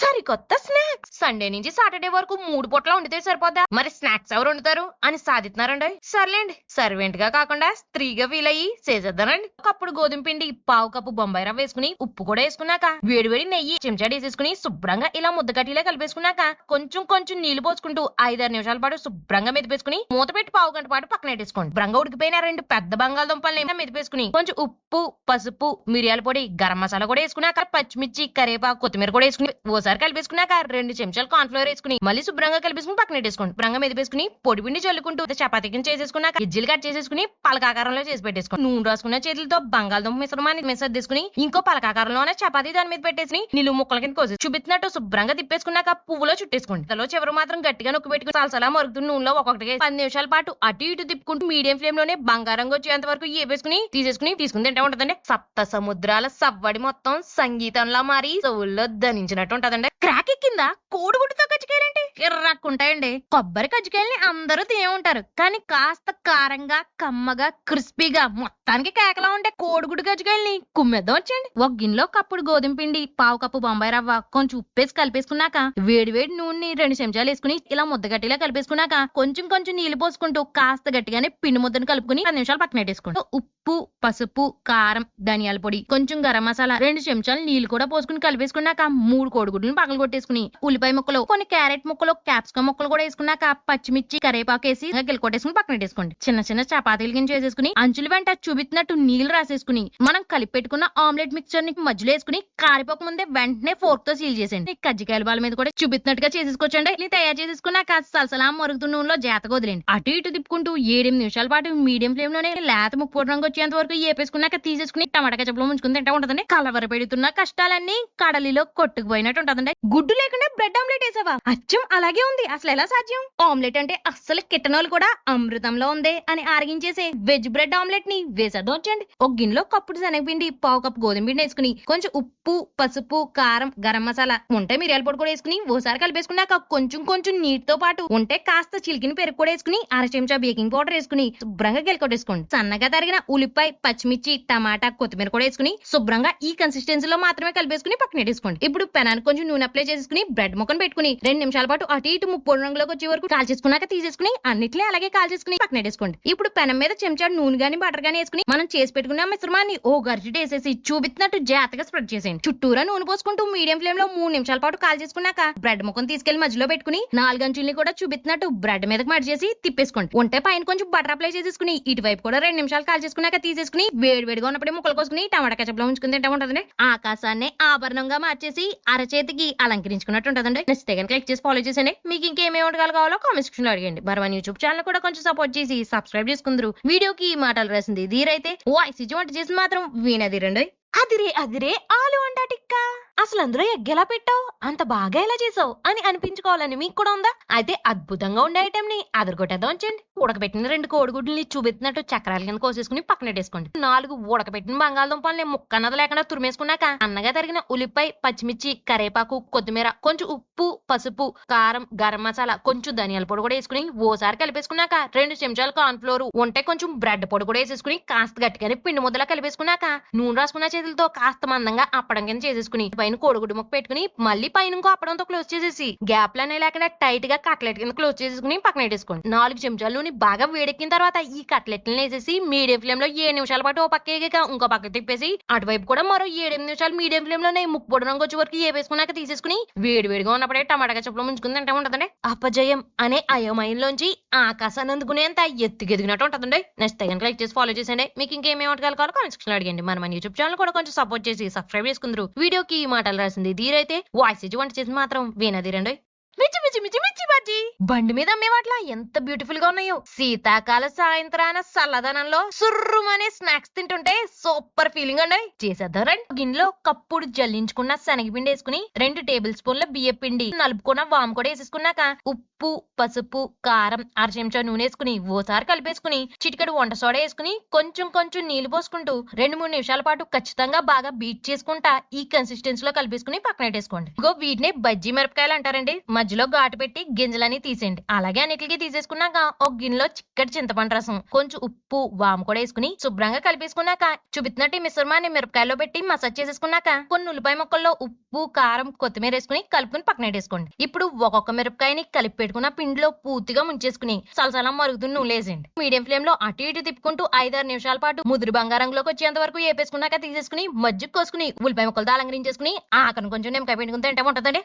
సరికొత్త snacks. Sunday నుంచి Saturday వరకు మూడు పొట్ల వండితే సరిపోద్దా? మరి స్నాక్స్ ఎవరు వండుతారు? అని సాధిస్తున్నారండి సర్లేండి. సర్వెంట్గా కాకుండా స్త్రీగా ఫీల్ అయ్యి చేసేద్దానండి. ఒకప్పుడు గోధుమ పిండి పావు కప్పు బొంబాయి రవ్వ వేసుకుని ఉప్పు కూడా వేసుకున్నాక వేడివేడి నెయ్యి చెంచాడు వేసేసుకుని శుభ్రంగా ఇలా ముద్దగట్టిలా కలిపేసుకున్నాక కొంచెం కొంచెం నీళ్ళు పోసుకుంటూ ఐదారు నిమిషాల పాటు శుభ్రంగా మెదిపేసుకుని మూత పెట్టి పావు గంట పాటు పక్కన పెట్టేసుకోండి. భ్రంగా ఉడికిపోయిన రెండు పెద్ద బంగాళదుంపల్ని మెదిపేసుకుని కొంచెం ఉప్పు పసుపు మిరియాల పొడి గరం మసాలా కూడా వేసుకున్నాక పచ్చిమిర్చి కరివేపాకు కొత్తిమీర కూడా వేసుకుని ఓసారి కలిపేసుకున్నాక రెండు చెంచాలు కార్న్ఫ్లోర్ వేసుకుని మళ్ళీ శుభ్రంగా కలిపేసుకుని పక్కన పెట్టేసుకోండి. శుభ్రంగా మెదిపేసుకుని పొడి పిండి చల్లుకుంటూ చపాతీ కింద చేసేసుకున్నాక ఇజ్జిలు కట్ చేసేసుకుని పలకాకారంలో చేసి పెట్టేసుకోండి. నూనె రాసుకున్న చేతులతో బంగాళదుంప మిశ్రమాన్ని మెసర్ తీసుకుని ఇంకో పలకాకారంలోనే చపాతీ దాని మీద పెట్టేసి నిలువు ముక్కల కింద కోసి చూపిస్తున్నట్టు శుభ్రంగా తిప్పేసుకున్నాక పువ్వులో చుట్టేసుకోండి. తలో చివరి మాత్రం గట్టిగా నొక్కి పెట్టుకుని సలసలా మరుగుతున్న నూనెలో ఒక్కొక్కటి పది నిమిషాల పాటు అటు ఇటు తిప్పుకుంటూ మీడియం ఫ్లేమ్లోనే బంగారంగా వచ్చేంత వరకు ఏపేసుకుని తీసేసుకుని తీసుకుని తింటే ఉంటదండి. సప్త సముద్రాల సవ్వడి మొత్తం సంగీతంలా మారి చెవుల్లో ధనించినట్టు ఉంటదండి. క్రాక్ కింద కోడిగుడ్డుతో కజ్జికాయలంటే ఎర్రక్కుంటాయండి కొబ్బరి కజ్జికాయల్ని అందరూ తినే ఉంటారు కానీ కాస్త కారంగా కమ్మగా క్రిస్పీగా మొత్తానికి కేకలా ఉంటే కోడిగుడ్డు గజ్జికాయల్ని కుమ్మెద్దం వచ్చండి ఒక గిన్నెలో కప్పుడు గోధుమ పిండి పావు కప్పు బొంబాయి రవ్వ కొంచెం ఉప్పేసి కలిపేసుకున్నాక వేడి వేడి నూనె రెండు చెంచాలు వేసుకుని ఇలా ముద్ద గట్టిలా కలిపేసుకున్నాక కొంచెం కొంచెం నీళ్ళు పోసుకుంటూ కాస్త గట్టిగానే పిండి ముద్దను కలుపుకుని పది నిమిషాలు పక్కన పెట్టేసుకోండి ఉప్పు పసుపు కారం ధనియాల పొడి కొంచెం గరం మసాలా రెండు చెంచాలు నీళ్ళు కూడా పోసుకుని కలిపేసుకున్నాక మూడు కోడిగుడ్లను పగలు కొట్టేసుకుని ఉల్లిపాయ ముక్కలు కొన్ని క్యారెట్ ముక్కలు క్యాప్సికం ముక్కలు కూడా వేసుకున్నాక పచ్చిమిర్చి కరేపాకు వేసి గిలకొట్టేసుకుని పక్కన పెట్టేసుకోండి. చిన్న చిన్న చపాతీలు కింద వేసేసుకుని అంచుల వెంట చూపిస్తున్నట్టు నీళ్ళు రాసేసుకుని మనం కలిపి పెట్టుకున్న ఆమ్లెట్ మిక్చర్ని మధ్యలో వేసుకుని కారిపోక ముందే వెంటనే ఫోర్క్తో సీల్ చేసేయండి. కజ్జికాయల బాల మీద కూడా చూపిస్తున్నట్టుగా చేసేసుకోవచ్చండి. ఇది తయారు చేసేసుకున్నాక సలసలా మరుగుతున్న నూనెలో జాతగా వదిలేండి అటు ఇటు తిప్పుకుంటూ ఏడెనిమిది నిమిషాల పాటు మీడియం ఫ్లేమ్లోనే లేత ముప్పు రంగు వచ్చేంత వరకు ఏపేసుకున్నాక తీసేసుకుని టమాటా కచప్లో ముంచుకుని తింటా ఉంటదండి. కలవర పెడుతున్న కష్టాలన్నీ కడలిలో కొట్టుకుపోయినట్టు ఉంటదండి. గుడ్డు లేకుండా బ్రెడ్ ఆమ్లెట్ వేసావా? అచ్చం అలాగే ఉంది. అసలు ఎలా సాధ్యం? ఆమ్లెట్ అంటే అస్సలు కిట్టనోలు కూడా అమృతంలో ఉంది అని ఆరగించేసే వెజ్ బ్రెడ్ ఆమ్లెట్ని వేసదోర్చండి ఒక గిన్నెలో కప్పుడు శనగపిండి పావు కప్పు గోధుమ పిండి వేసుకుని కొంచెం ఉప్పు పసుపు కారం గరం మసాలా ఉంటే మిరియాల పొడి కూడా వేసుకుని ఓసారి కలిపేసుకున్నాక కొంచెం కొంచెం నీటితో పాటు ఉంటే కాస్త చిలికిన పెరుగు కూడా వేసుకుని అర చెంచా బేకింగ్ పౌడర్ వేసుకుని శుభ్రంగా గెలకొట్టేసుకోండి సన్నగా తరిగిన ఉల్లిపాయ పచ్చిమిర్చి టమాటా కొత్తిమీర కూడా వేసుకుని శుభ్రంగా ఈ కన్సిస్టెన్సీలో మాత్రమే కలిపేసుకుని పక్కన పెట్టేసుకోండి. ఇప్పుడు పెనాన్ని కొంచెం నూనె అప్లై చేసుకుని బ్రెడ్ ముక్కను పెట్టుకుని రెండు నిమిషాల పాటు అటు ఇటు ముప్పు రంగులోకి వచ్చే వరకు కాల్చేసుకున్నాక తీసేసుకుని అన్నిట్లే అలాగే కాల్చేసుకుని పక్కన వేసుకోండి ఇప్పుడు పెనం మీద చెంచాడు నూనె గాని బటర్ గాని వేసుకుని మనం చేసి పెట్టుకున్న మిశ్రమాన్ని ఓ గరిటె వేసేసి చూపిస్తున్నట్టు జాగ్రత్తగా స్ప్రెడ్ చేసేయండి. చుట్టూరా నూనె పోసుకుంటూ మీడియం ఫ్లేమ్లో మూడు నిమిషాల పాటు కాల్ చేసుకున్నాక బ్రెడ్ ముఖం తీసుకెళ్ళి మధ్యలో పెట్టుకుని నాలుగు అంచుల్ని కూడా చూపిస్తున్నట్టు బ్రెడ్ మీదకి మడిచేసి తిప్పేసుకోండి. ఉంటే పైన కొంచెం బటర్ అప్లై చేసేసుకుని ఇటువైపు కూడా రెండు నిమిషాలు కాల్ చేసుకున్నాక తీసేసుకుని వేడి వేడిగా ఉన్నప్పుడే ముక్కలు కోసుకుని టమాటా కచప్లో ఉంచుకుని తింటా ఉంటుందండి. ఆకాశాన్ని ఆభరణంగా మార్చేసి అరచేతికి అలంకరించుకున్నట్టు ఉంటుందండి. నచ్చితే కనుక క్లిక్ చేసి ఫాలో చేసేయండి. మీకు ఇంకేమేమి వంటకాలు కావాలో కామెంట్ సెక్షన్లో అడిగండి. బర్వన్ యూట్యూబ్ ఛానల్ కూడా కొంచెం సపోర్ట్ చేసి సబ్స్క్రైబ్ చేసుకుందరు. వీడియోకి ఈ మాటలు రాసింది ధీరైతే. వాయిస్ ఇచ్చి వంట చేసి మాత్రం వీణది రెండు. అదిరే అదిరే ఆలు అంటా టిక్క అసలు అందులో ఎగ్గెలా పెట్టావు? అంత బాగా ఎలా చేసావు అని అనిపించుకోవాలని మీకు కూడా ఉందా? అయితే అద్భుతంగా ఉండే ఐటెం ని అదరగొట్టేద్దాం వచ్చండి ఉడకబెట్టిన రెండు కోడిగుడ్లని చూపెట్టినట్టు చక్రాల కింద కోసేసుకుని పక్కన పెట్టేసుకోండి. నాలుగు ఉడకబెట్టిన బంగాళదుంపల్ని ముక్కన్నది లేకుండా తురిమేసుకున్నాక అన్నగా తరిగిన ఉల్లిపాయ పచ్చిమిర్చి కరేపాకు కొత్తిమీర కొంచెం ఉప్పు పసుపు కారం గరం మసాలా కొంచెం ధనియాల పొడి కూడా వేసుకుని ఓసారి కలిపేసుకున్నాక రెండు చెంచాలు కార్న్ ఫ్లోర్ ఉంటే కొంచెం బ్రెడ్ పొడి కూడా వేసేసుకుని కాస్త గట్టిగానే పిండి ముద్దలా కలిపేసుకున్నాక నూనె రాసుకున్న చేతులతో కాస్త మందంగా అప్పడం కింద చేసేసుకుని పైన కోడిగుడ్డు ముక్క పెట్టుకుని మళ్ళీ పైన ఇంకో అప్పడంతో క్లోజ్ చేసేసి. గ్యాప్ లనే లేకుండా టైట్గా కట్లెట్ కింద క్లోజ్ చేసేసుకుని పక్కన పెట్టేసుకోండి. నాలుగు చెంచాలు నూనె బాగా వేడెక్కిన తర్వాత ఈ కట్లెట్లను వేసేసి మీడియం ఫ్లేమ్లో ఏడు నిమిషాల పాటు ఓ పక్క ఇంకో పక్క తిప్పేసి అటువైపు కూడా మరో ఏడెనిమిది నిమిషాలు మీడియం ఫ్లేమ్లోనే ముక్కు పొడి రంగు వచ్చే వరకు ఏ వేసుకున్నాక తీసేసుకుని వేడి వేడిగా ఉన్నప్పుడే టమాటా చెప్పులు ముంచుకుని తింటా ఉంటుందండి. అపజయం అనే అయోమయంలోంచి ఆకాశాన్ని అందుకునేంత ఎత్తుకెదిగినట్టు ఉంటుందండి. నెక్స్ట్ తగిన లైక్ చేసి ఫాలో చేసేయండి. మీకు ఇంకేమేమి వంటకాలు కామెంట్ సెక్షన్లో అడిగండి. మన మన యూట్యూబ్ ఛానల్ కూడా కొంచెం సపోర్ట్ చేసి సబ్స్క్రైబ్ చేసుకుందరు. వీడియోకి ఈ మాటలు రాసింది దీరైతే వాయిస్ ఇచ్చి వంట చేసి మాత్రం వీణది వీణధీరండి మిర్చి మిర్చి మిర్చి మిర్చి బజ్జి. బండి మీద అమ్మేవాట్ల ఎంత బ్యూటిఫుల్గా ఉన్నాయో. శీతాకాల సాయంత్రాన చల్లదనంలో సుర్రుమనే స్నాక్స్ తింటుంటే సూపర్ ఫీలింగ్ అండి. చేసేద్దాం రండి. గిన్నెలో కప్పుడు జల్లించుకున్న శనగపిండి వేసుకుని రెండు టేబుల్ స్పూన్ల బియ్య పిండి నలుపుకున్న వాము కూడా వేసేసుకున్నాక ఉప్పు పసుపు కారం అర చెంచా నూనె వేసుకుని ఓసారి కలిపేసుకుని చిటికెడు వంట సోడా వేసుకుని కొంచెం కొంచెం నీళ్ళు పోసుకుంటూ రెండు మూడు నిమిషాల పాటు ఖచ్చితంగా బాగా బీట్ చేసుకుంటా ఈ కన్సిస్టెన్సీ లో కలిపేసుకుని పక్కన పెట్టేసుకోండి. ఇగో వీటిని బజ్జీ మిరపకాయలు అంటారండి. మధ్యలో ఘాటు పెట్టి గింజలని తీసేయండి. అలాగే అన్నిటికి తీసేసుకున్నాక ఒక గిన్నెలో చిక్కటి చింతపండు రసం కొంచెం ఉప్పు వాము కూడా వేసుకుని శుభ్రంగా కలిపేసుకున్నాక చూపిస్తున్నట్టు ఈ మిశ్రమాన్ని మిరపకాయలో పెట్టి మసాజ్ చేసేసుకున్నాక కొన్ని ఉల్లిపాయ ముక్కల్లో ఉప్పు కారం కొత్తిమీర వేసుకుని కలుపుకుని పక్కన పెట్టేసుకోండి. ఇప్పుడు ఒక్కొక్క మిరపకాయని కలిపి పెట్టుకున్న పిండిలో పూర్తిగా ముంచేసుకుని సలసలం మరుగుతున్న నూనె వేసేయండి. మీడియం ఫ్లేమ్లో అటు ఇటు తిప్పుకుంటూ ఐదారు నిమిషాల పాటు ముదురు బంగారంలోకి వచ్చేంత వరకు వేపేసుకున్నాక తీసేసుకుని మజ్జిగ కోసుకుని ఉల్లిపాయ ముక్కలతో అలంకరించేసుకుని ఆకను కొంచెం నిమ్మకాయ పెట్టుకుంటే తింటే ఉంటుందండి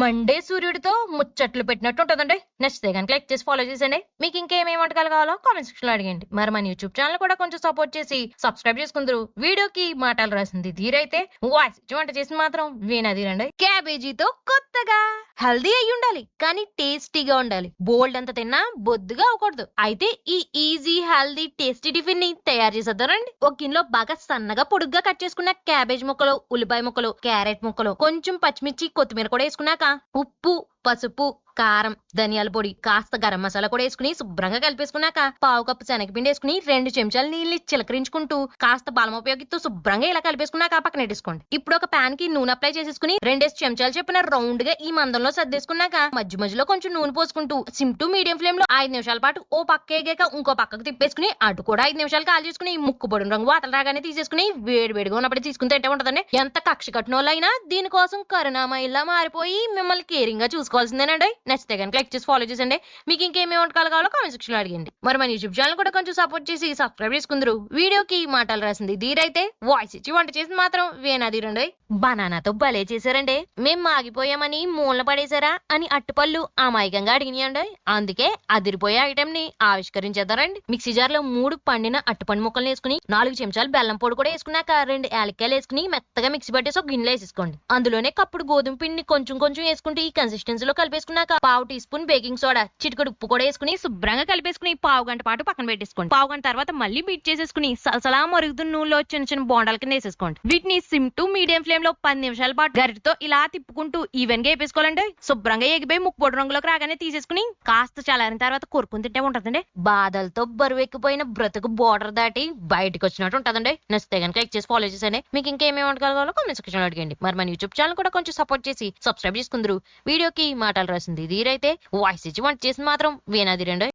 మండే సూర్యుడితో ముచ్చట్లు పెట్టినట్టు ఉంటుందండి. నచ్చితే కనుక లైక్ చేసి ఫాలో చేసండి మీకు ఇంకేమేమి వంటకాలు కావాలో కామెంట్ సెక్షన్లో అడిగండి. మరి మన యూట్యూబ్ ఛానల్ కూడా కొంచెం సపోర్ట్ చేసి సబ్స్క్రైబ్ చేసుకుందరు. వీడియోకి మాటలు రాసింది ధీరైతే. వాయిస్ వంట చేసి మాత్రం వీణాధీరండి క్యాబేజీతో కొత్తగా. హెల్దీ అయి ఉండాలి కానీ టేస్టీగా ఉండాలి. బోల్డ్ అంత తిన్నా బొద్దుగా అవ్వకూడదు. అయితే ఈ ఈజీ హెల్దీ టేస్టీ టిఫిన్ని తయారు చేసేద్దారండి ఒక గిన్నెలో బాగా సన్నగా పొడుగ్గా కట్ చేసుకున్న క్యాబేజ్ ముక్కలు ఉల్లిపాయ ముక్కలు క్యారెట్ ముక్కలు కొంచెం పచ్చిమిర్చి కొత్తిమీర కూడా వేసుకున్నాక ఉప్పు పసుపు కారం ధనియాల పొడి కాస్త గరం మసాలా కూడా వేసుకుని శుభ్రంగా కలిపేసుకున్నాక పావు కప్పు శనగపిండి వేసుకుని రెండు చెంచాలు నీళ్ళు చిలకరించుకుంటూ కాస్త బలం ఉపయోగిస్తూ శుభ్రంగా ఇలా కలిపేసుకున్నాక పక్కన పెట్టేసుకోండి. ఇప్పుడు ఒక పాన్కి నూనె అప్లై చేసేసుకుని రెండేసి చెంచాలు చెప్పిన రౌండ్గా ఈ మందంలో సర్దేసుకున్నాక మధ్య మధ్యలో కొంచెం నూనె పోసుకుంటూ సిమ్ టు మీడియం ఫ్లేమ్లో ఐదు నిమిషాల పాటు ఓ పక్క ఎగాక ఇంకో పక్కకు తిప్పేసుకుని అటు కూడా ఐదు నిమిషాలు కాల్ చేసుకుని ముక్కు పొడిన రంగు వాతలు రాగానే తీసేసుకుని వేడి వేడిగా ఉన్నప్పుడు తీసుకుని తింటే ఉంటదండి. ఎంత కక్ష కట్టినోళ్ళైనా దీనికోసం కరుణామయిలా మారిపోయి మిమ్మల్ని కేరింగ్గా చూసుకోవాల్సిందేనండి. నచ్చితే కనుక లైక్ చేసి ఫాలో చేసండి మీకు ఇంకేమేమి వంటకాలు కావాలో కామెంట్ సెక్షన్లో అడిగండి మరి మన యూట్యూబ్ ఛానల్ కూడా కొంచెం సపోర్ట్ చేసి సబ్స్క్రైబ్ చేసుకుందరు. వీడియోకి మాటలు రాసింది దీరైతే వాయిస్ ఇచ్చి వంట చేసి మాత్రం వేనాదీరండి బనానాతో భలే చేశారండి. మేం మాగిపోయామని మూలన పడేశారా అని అట్టుపళ్ళు అమాయకంగా అడిగినాయండి. అందుకే అదిరిపోయే ఐటెం ని ఆవిష్కరించేద్దారండి. మిక్సీ జార్లో మూడు పండిన అట్టుపండు ముక్కలు వేసుకుని నాలుగు చెంచాలు బెల్లం పొడి కూడా వేసుకున్నాక రెండు యాలక్కాయలు వేసుకుని మెత్తగా మిక్సీ పట్టేసి ఒక గిన్నెలో వేసేసుకోండి. అందులోనే కప్పుడు గోధుమ పిండిని కొంచెం కొంచెం వేసుకుంటూ ఈ కన్సిస్టెన్సీలో కలిపేసుకున్నాక పావు టీ స్పూన్ బేకింగ్ సోడా చిటికడు ఉప్పు కూడా వేసుకుని శుభ్రంగా కలిపేసుకుని పావు గంట పాటు పక్కన పెట్టేసుకోండి. పావు గంట తర్వాత మళ్ళీ బీట్ చేసేసుకుని సలసలా మరుగుతున్న నూనెలో చిన్న చిన్న బోండాల కింద వేసేసుకోండి. వీటిని సిమ్ టు మీడియం ఫ్లేమ్లో పది నిమిషాల పాటు గరిటతో ఇలా తిప్పుకుంటూ ఈవెన్గా వేపేసుకోవాలండి. శుభ్రంగా ఎగిపోయి ముక్కు పొడి రంగులోకి రాగానే తీసేసుకుని కాస్త చల్లారిన తర్వాత కొరుకుని తింటే ఉంటదండి. బాధలతో బరువు ఎక్కిపోయిన బ్రతుకు బోర్డర్ దాటి బయటకు వచ్చినట్టు ఉంటదండి. నచ్చితే కనుక లైక్ చేసి ఫాలో చేసండి మీకు ఇంకేమేమి వంటకాలు కావాలో కామెంట్ సెక్షన్లో అడిగండి. మరి మన యూట్యూబ్ ఛానల్ కూడా కొంచెం సపోర్ట్ చేసి సబ్స్క్రైబ్ చేసుకుందరు. వీడియోకి మాటలు రాసింది ధీరైతే వాయిస్ ఇచ్చి వంట చేసి మాత్రం వీణాదిరండి